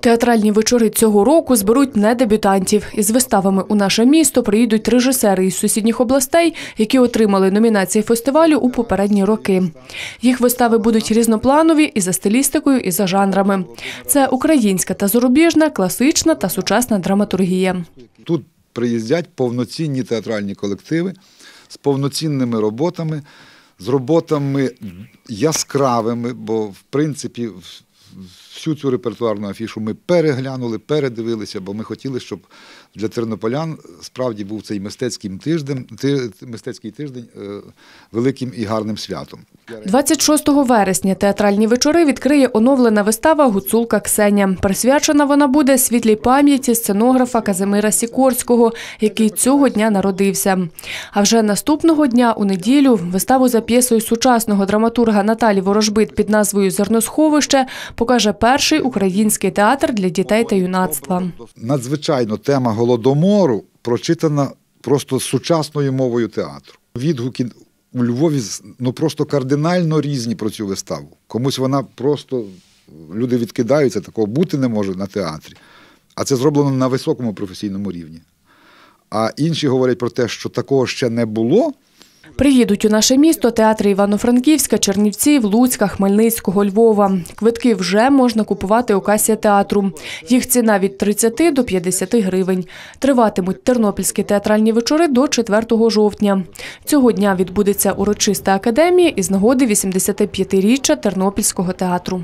Театральні вечори цього року зберуть не дебютантів. Із виставами у наше місто приїдуть режисери із сусідніх областей, які отримали номінації фестивалю у попередні роки. Їх вистави будуть різнопланові і за стилістикою, і за жанрами. Це українська та зарубіжна, класична та сучасна драматургія. Тут приїздять повноцінні театральні колективи з повноцінними роботами, з роботами яскравими, бо в принципі всю цю репертуарну афішу ми переглянули, передивилися, бо ми хотіли, щоб для тернополян справді був цей мистецький тиждень, ти- мистецький тиждень великим і гарним святом. 26 вересня театральні вечори відкриє оновлена вистава Гуцулка Ксеня. Присвячена вона буде світлій пам'яті сценографа Казимира Сікорського, який цього дня народився. А вже наступного дня у неділю виставу за п'єсою сучасного драматурга Наталі Ворожбит під назвою Зерносховище покаже перший український театр для дітей та юнацтва. Надзвичайно тема голодомору прочитана просто сучасною мовою театру. Відгуки у Львові ну просто кардинально різні про цю виставу. Комусь вона просто люди відкидаються, такого бути не може на театрі. А це зроблено на високому професійному рівні. А інші говорять про те, що такого ще не було. Приїдуть у наше місто театри Івано-Франківська, Чернівців, Луцька, Хмельницького, Львова. Квитки вже можна купувати у касі театру. Їх ціна від 30 до 50 гривень. Триватимуть тернопільські театральні вечори до 4 жовтня. Цього дня відбудеться урочиста академія із нагоди 85-річчя Тернопільського театру.